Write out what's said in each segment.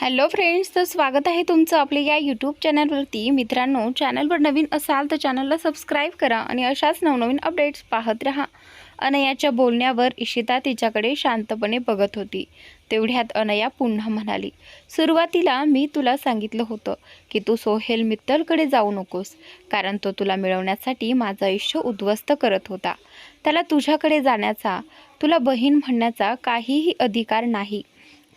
Hello friends तर स्वागत आहे तुमचं आपल्या या यूट्यूब चॅनलवरती मित्रांनो चॅनलवर नवीन असाल तर चॅनलला सबस्क्राईब करा आणि अशाच नवनवीन अपडेट्स पाहत राहा. अनयाच्या बोलण्यावर इशिता तिच्याकडे शांतपणे बघत होती. तेवढ्यात अनया पुन्हा म्हणाली सुरुवातीला मी तुला सांगितलं होतं की तू सोहेल मित्तलकडे जाऊ नकोस कारण तो तुला मिळवण्यासाठी माझं आयुष्य उद्ध्वस्त करत होता. त्याला तुझ्याकडे जाण्याचा तुला बहीण म्हणण्याचा काहीही अधिकार नाही.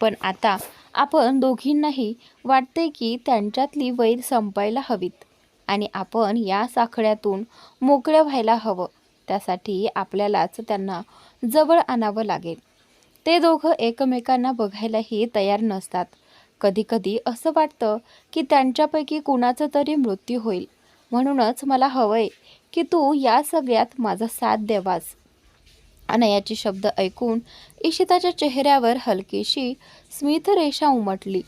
पण आता आपण दोघींनाही वाटते की त्यांच्यातली वैर संपायला हवीत आणि आपण या साखळ्यातून मोकळं व्हायला हवं. त्यासाठी आपल्यालाच त्यांना जवळ आणावं लागेल. ते दोघं एकमेकांना बघायलाही तयार नसतात. कधीकधी असं वाटतं की त्यांच्यापैकी कुणाचा तरी मृत्यू होईल. म्हणूनच मला हवंय की तू या सगळ्यात माझा साथ द्यावास अनयाचे शब्द ऐकून इशिताच्या चेहऱ्यावर हलकीशी स्मितरेषा उमटली.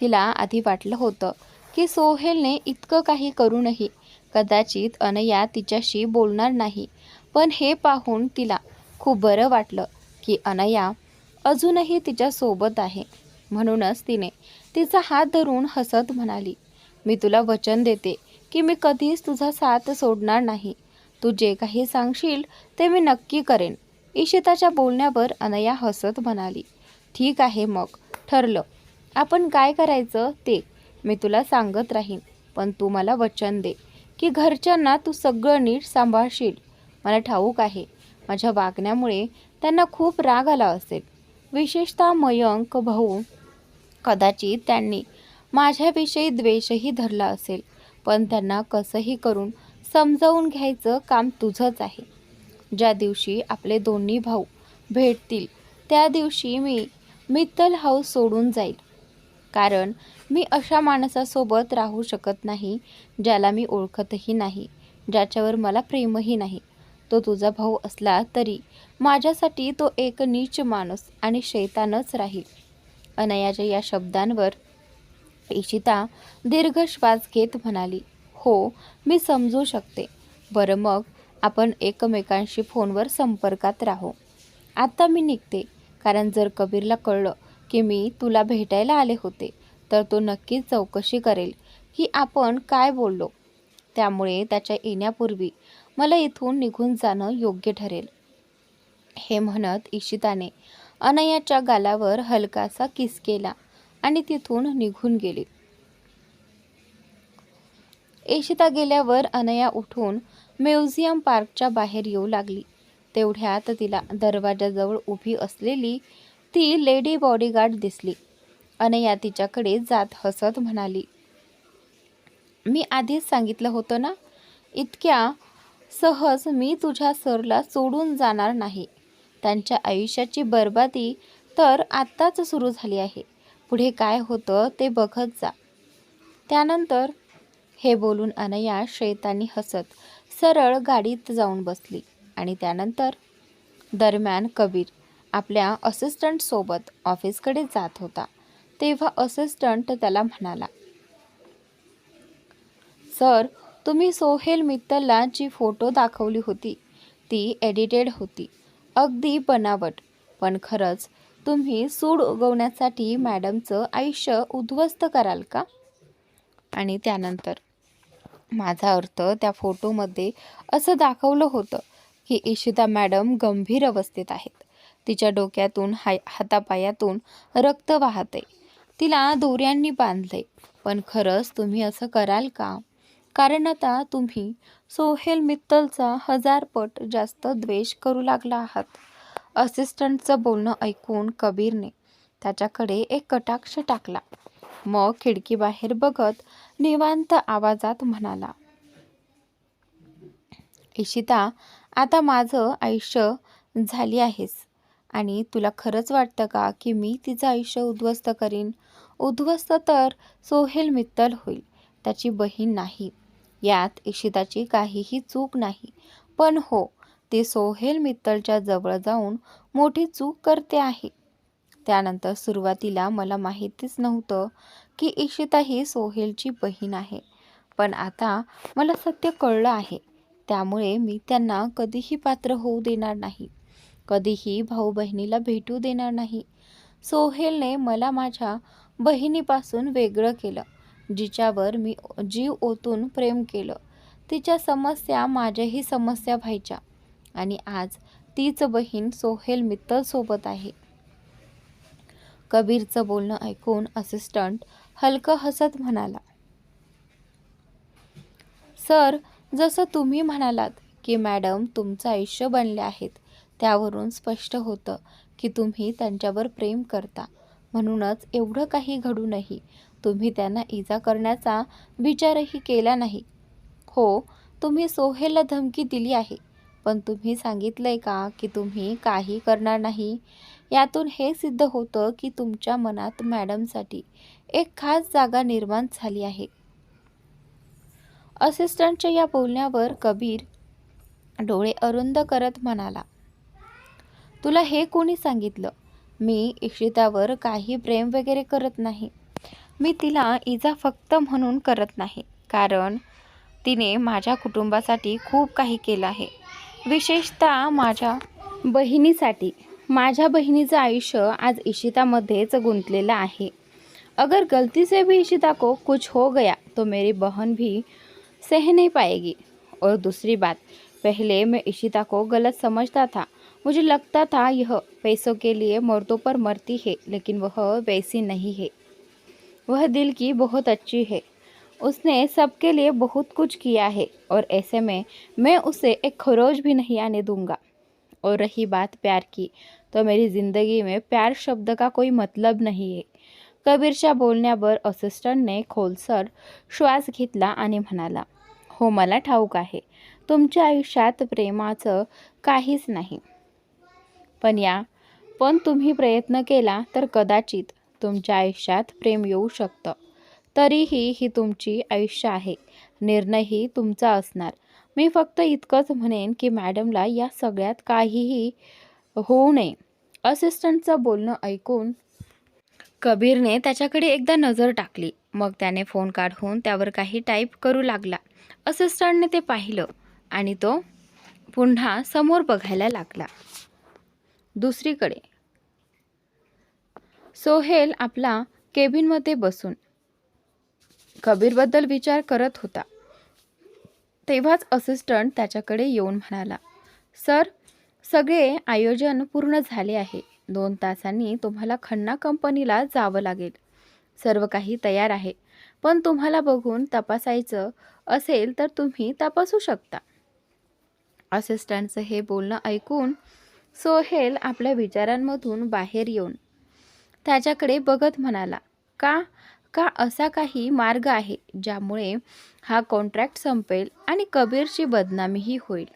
तिला आधी वाटलं होतं की सोहेलने इतकं काही करूनही कदाचित अनया तिच्याशी बोलणार नाही. पण हे पाहून तिला खूप बरं वाटलं की अनया अजूनही तिच्यासोबत आहे. म्हणूनच तिने तिचा हात धरून हसत म्हणाली मी तुला वचन देते की मी कधीच तुझा साथ सोडणार नाही. तू जे काही सांगशील ते मी नक्की करेन. इशिताच्या बोलण्यावर अनया हसत म्हणाली ठीक आहे मग ठरलं. आपण काय करायचं ते? मी तुला सांगत राहीन. पण तू मला वचन दे की घरच्यांना तू सगळं नीट सांभाळशील. मला ठाऊक आहे माझ्या वागण्यामुळे त्यांना खूप राग आला असेल. विशेषतः मयंक भाऊ. कदाचित त्यांनी माझ्याविषयी द्वेषही धरला असेल. पण त्यांना कसंही करून समजावून घ्यायचं काम तुझंच आहे. ज्या दिवशी आपले दोन्ही भाऊ भेटतील त्या दिवशी मी मित्तल हाऊस सोडून जाईल. कारण मी अशा माणसासोबत राहू शकत नाही ज्याला मी ओळखतही नाही ज्याच्यावर मला प्रेमही नाही. तो तुझा भाऊ असला तरी माझ्यासाठी तो एक नीच माणूस आणि शैतानच राहील. अनयाच्या या शब्दांवर इशिता दीर्घ श्वास घेत म्हणाली हो मी समजू शकते. बरं मग आपण एकमेकांशी फोनवर संपर्कात राहू. आता मी निघते कारण जर कबीरला कळलं की मी तुला भेटायला आले होते तर तो नक्कीच चौकशी करेल की आपण काय बोललो. त्यामुळे त्याच्या येण्यापूर्वी मला इथून निघून जाणं योग्य ठरेल. हे म्हणत इशिताने अनयाच्या गालावर हलकासा किस केला आणि तिथून निघून गेली. इशिता गेल्यावर अनया उठून म्युझियम पार्कच्या बाहेर येऊ लागली. तेवढ्यात तिला दरवाजाजवळ उभी असलेली ती लेडी बॉडीगार्ड दिसली. अनया तिच्याकडे जात हसत म्हणाली मी आधीच सांगितलं होतं ना इतक्या सहज मी तुझ्या सरला सोडून जाणार नाही. त्यांच्या आयुष्याची बर्बादी तर आत्ताच सुरू झाली आहे. पुढे काय होतं ते बघत जा. त्यानंतर हे बोलून अनया शैतानी हसत सरळ गाडीत जाऊन बसली आणि त्यानंतर दरम्यान कबीर आपल्या असिस्टंटसोबत ऑफिसकडे जात होता. तेव्हा असिस्टंट त्याला म्हणाला सर तुम्ही सोहेल मित्तलला जी फोटो दाखवली होती. ती एडिटेड होती. अगदी बनावट. पण खरंच तुम्ही सूड उगवण्यासाठी मॅडमचं आयुष्य उद्ध्वस्त कराल का? आणि त्यानंतर माझा अर्थ त्या फोटोमध्ये असं दाखवलं होतं की इशिता मॅडम गंभीर अवस्थेत आहेत. तिच्या डोक्यातून हाय हातापायातून रक्त वाहते. तिला दोऱ्यांनी बांधले. पण खरंच तुम्ही असं कराल का? कारण आता तुम्ही सोहेल मित्तलचा हजार पट जास्त द्वेष करू लागला आहात. असिस्टंटचं बोलणं ऐकून कबीरने त्याच्याकडे एक कटाक्ष टाकला. मग खिडकीबाहेर बघत निवांत आवाजात म्हणाला इशिता आता माझं आयुष्य झाली आहेस आणि तुला खरंच वाटतं का की मी तिचं आयुष्य उद्ध्वस्त करीन? उद्ध्वस्त तर सोहेल मित्तल होईल त्याची बहीण नाही. यात इशिताची काहीही चूक नाही. पण हो ती सोहेल मित्तलच्या जवळ जाऊन मोठी चूक करते आहे. त्यानंतर सुरुवातीला मला माहितीच नव्हतं की इशिता ही सोहेलची बहीण आहे. पण आता मला सत्य कळलं आहे. त्यामुळे मी त्यांना कधीही पात्र होऊ देणार नाही. कधीही भाऊ बहिणीला भेटू देणार नाही. सोहेलने मला माझ्या बहिणीपासून वेगळं केलं जिच्यावर मी जीव ओतून प्रेम केलं. तिच्या समस्या माझ्याही समस्या व्हायच्या आणि आज तीच बहीण सोहेल मित्तलसोबत आहे. कबीरचं बोलणं ऐकून असिस्टंट हलकं हसत म्हणाला. सर जसं तुम्ही म्हणालात की मॅडम तुमचं आयुष्य बनले आहेत त्यावरून स्पष्ट होतं की तुम्ही त्यांच्यावर प्रेम करता. म्हणूनच एवढं काही घडूनही तुम्ही त्यांना इजा करण्याचा विचारही केला नाही. हो तुम्ही सोहेलला धमकी दिली आहे. पण तुम्ही सांगितलंय का की तुम्ही काही करणार नाही? यातून हे सिद्ध होतं की तुमच्या मनात मॅडमसाठी एक खास जागा निर्माण झाली आहे. असिस्टंटच्या या बोलण्यावर कबीर डोळे अरुंद करत म्हणाला तुला हे कोणी सांगितलं? मी इशितावर काही प्रेम वगैरे करत नाही. मी तिला इजा फक्त म्हणून करत नाही. कारण तिने माझ्या कुटुंबासाठी खूप काही केलं आहे. विशेषतः माझ्या बहिणीसाठी. माझ्या बहिणीचं आयुष्य आज इशितामध्येच गुंतलेलं आहे. अगर गलती से भी इशिता को कुछ हो गया तो मेरी बहन भी सह नहीं पाएगी. और दूसरी बात, पहले मैं इशिता को गलत समझता था. मुझे लगता था यह पैसों के लिए मर्दों पर मरती है, लेकिन वह वैसी नहीं है. वह दिल की बहुत अच्छी है. उसने सबके लिए बहुत कुछ किया है, और ऐसे में मैं उसे एक खरोज भी नहीं आने दूँगा. और रही बात प्यार की। तो मेरी ज़िंदगी में प्यार शब्द का कोई मतलब नहीं है। कबीरच्या बोलण्यावर असिस्टंटने खोलसर श्वास घेतला आणि म्हणाला हो मला ठाऊक आहे. तुमच्या आयुष्यात प्रेमाचं काहीच नाही. पण या पण तुम्ही प्रयत्न केला तर कदाचित तुमच्या आयुष्यात प्रेम येऊ शकतं. तरीही ही तुमची आयुष्य आहे. निर्णयही तुमचा असणार. मी फक्त इतकंच म्हणेन की मॅडमला या सगळ्यात काहीही होऊ नये. असिस्टंटचं बोलणं ऐकून कबीरने त्याच्याकडे एकदा नजर टाकली. मग त्याने फोन काढून त्यावर काही टाईप करू लागला. असिस्टंटने ते पाहिलं आणि तो पुन्हा समोर बघायला लागला. दुसरीकडे. सोहेल आपला केबिनमध्ये बसून कबीरबद्दल विचार करत होता. तेव्हाच असिस्टंट त्याच्याकडे येऊन म्हणाला सर सगळे आयोजन पूर्ण झाले आहे. दोन तासांनी तुम्हाला खन्ना कंपनीला जावं लागेल. सर्व काही तयार आहे. पण तुम्हाला बघून तपासायचं असेल तर तुम्ही तपासू शकता. असिस्टंटचं हे बोलणं ऐकून सोहेल आपल्या विचारांमधून बाहेर येऊन त्याच्याकडे बघत म्हणाला का? का असा काही मार्ग आहे ज्यामुळे हा कॉन्ट्रॅक्ट संपेल आणि कबीरची बदनामीही होईल?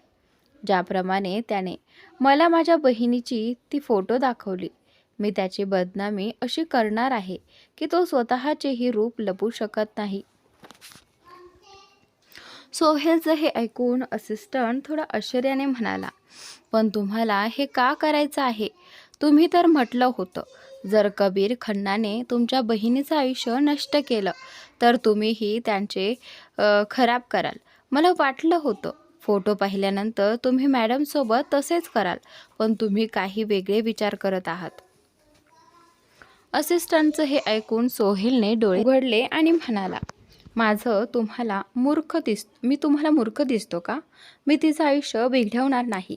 ज्याप्रमाणे त्याने मला माझ्या बहिणीची ती फोटो दाखवली. मी त्याची बदनामी अशी करणार आहे की तो स्वतःचेही रूप लपू शकत नाही. सोहेलचं हे ऐकून असिस्टंट थोडा आश्चर्याने म्हणाला पण तुम्हाला हे का करायचं आहे? तुम्ही तर म्हटलं होतं जर कबीर खन्नाने तुमच्या बहिणीचं आयुष्य नष्ट केलं तर तुम्हीही त्यांचे खराब कराल. मला वाटलं होतं. फोटो पाहिल्यानंतर तुम्ही मॅडमसोबत तसेच कराल पण तुम्ही काही वेगळे विचार करत आहात. असिस्टंटचं हे ऐकून सोहेलने डोळे उघडले आणि म्हणाला माझं तुम्हाला मूर्ख दिस मी तुम्हाला मूर्ख दिसतो का? मी तिचं आयुष्य बिघडवणार नाही.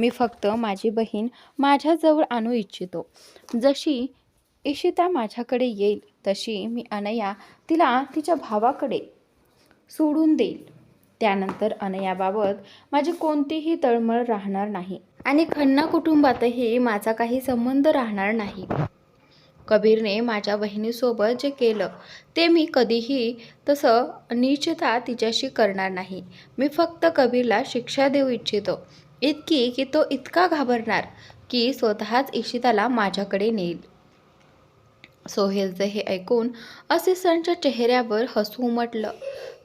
मी फक्त माझी बहीण माझ्याजवळ आणू इच्छितो. जशी इशिता माझ्याकडे येईल तशी मी अनया तिला तिच्या भावाकडे सोडून देईल. त्यानंतर अनयाबाबत माझी कोणतीही तळमळ राहणार नाही आणि खन्ना कुटुंबातही माझा काही संबंध राहणार नाही. कबीरने माझ्या बहिणीसोबत जे केलं ते मी कधीही तसं निश्चिता तिच्याशी करणार नाही. मी फक्त कबीरला शिक्षा देऊ इच्छितो. इतकी की तो इतका घाबरणार की स्वतःच इशिताला माझ्याकडे नेईल. सोहेलचं हे ऐकून असिस्टंटच्या चेहऱ्यावर हसू उमटलं.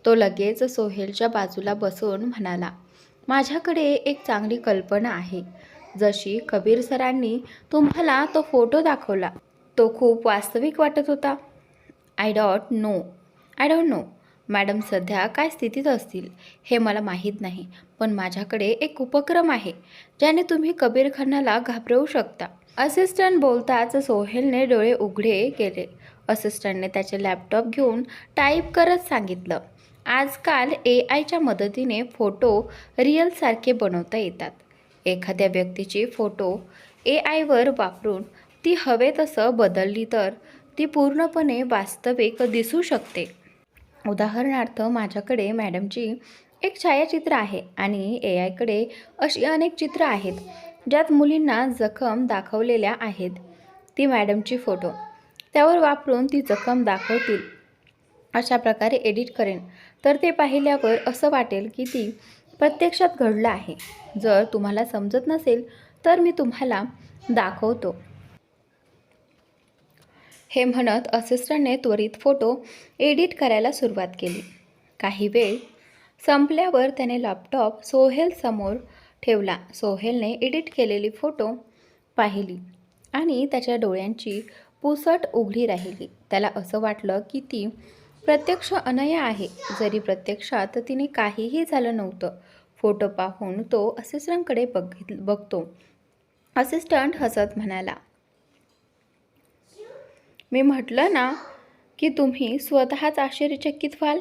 तो लगेच सोहेलच्या बाजूला बसून म्हणाला माझ्याकडे एक चांगली कल्पना आहे. जशी कबीर सरांनी तुम्हाला तो फोटो दाखवला तो खूप वास्तविक वाटत होता. I dot know I don't know madam सध्या काय स्थितीत असतील हे मला माहीत नाही पण माझ्याकडे एक उपक्रम आहे ज्याने तुम्ही कबीर खानाला घाबरवू शकता. असिस्टंट बोलताच सोहेलने डोळे उघडे केले. असिस्टंटने त्याचे लॅपटॉप घेऊन टाईप करत सांगितलं. आजकाल ए आयच्या मदतीने फोटो रिअलसारखे बनवता येतात. एखाद्या व्यक्तीची फोटो ए आयवर वापरून ती हवे तसं बदलली तर ती पूर्णपणे वास्तविक दिसू शकते. उदाहरणार्थ माझ्याकडे मॅडमची एक छायाचित्र आहे आणि ए आयकडे अशी अनेक चित्र आहेत ज्यात मुलींना जखम दाखवलेल्या आहेत. ती मॅडमची फोटो. त्यावर वापरून ती जखम दाखवतील अशा प्रकारे एडिट करेन. तर ते पाहिल्यावर असं वाटेल की ती प्रत्यक्षात घडलं आहे. जर तुम्हाला समजत नसेल तर मी तुम्हाला दाखवतो. हे म्हणत असिस्टंटने त्वरित फोटो एडिट करायला सुरुवात केली. काही वेळ संपल्यावर त्याने लॅपटॉप सोहेलसमोर ठेवला. सोहेलने एडिट केलेली फोटो पाहिली आणि त्याच्या डोळ्यांची पुसट उघडी राहिली. त्याला असं वाटलं की ती प्रत्यक्ष अनया आहे. जरी प्रत्यक्षात तिने काहीही झालं नव्हतं. फोटो पाहून तो असिस्टंटकडे बघित बघतो. असिस्टंट हसत म्हणाला मी म्हटलं ना की तुम्ही स्वतःच आश्चर्यचकित व्हाल.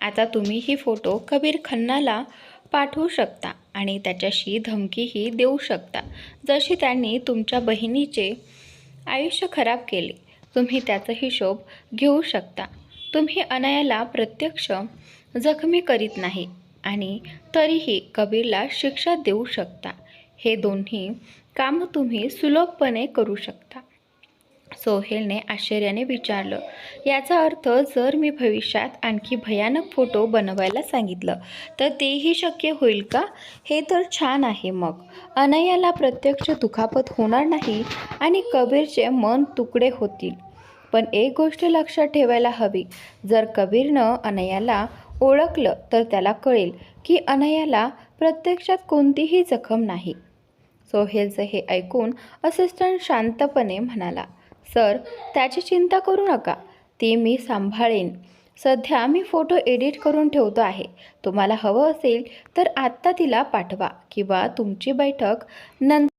आता तुम्ही ही फोटो कबीर खन्नाला पाठवू शकता आणि त्याच्याशी धमकीही देऊ शकता. जशी त्यांनी तुमच्या बहिणीचे आयुष्य खराब केले तुम्ही त्याचा हिशोब घेऊ शकता. तुम्ही अनयाला प्रत्यक्ष जखमी करीत नाही आणि तरीही कबीरला शिक्षा देऊ शकता. हे दोन्ही कामं तुम्ही सुलभपणे करू शकता. सोहेलने आश्चर्याने विचारलं. याचा अर्थ जर मी भविष्यात आणखी भयानक फोटो बनवायला सांगितलं तर तेही शक्य होईल का? हे तर छान आहे मग. अनयाला प्रत्यक्ष दुखापत होणार नाही आणि कबीरचे मन तुकडे होतील. पण एक गोष्ट लक्षात ठेवायला हवी. जर कबीरनं अनयाला ओळखलं तर त्याला कळेल की अनयाला प्रत्यक्षात कोणतीही जखम नाही. सोहेलचं हे ऐकून असिस्टंट शांतपणे म्हणाला सर त्याची चिंता करू नका. ती मी सांभाळेन. सध्या मी फोटो एडिट करून ठेवतो आहे. तुम्हाला हवं असेल तर आत्ता तिला पाठवा किंवा तुमची बैठक नंतर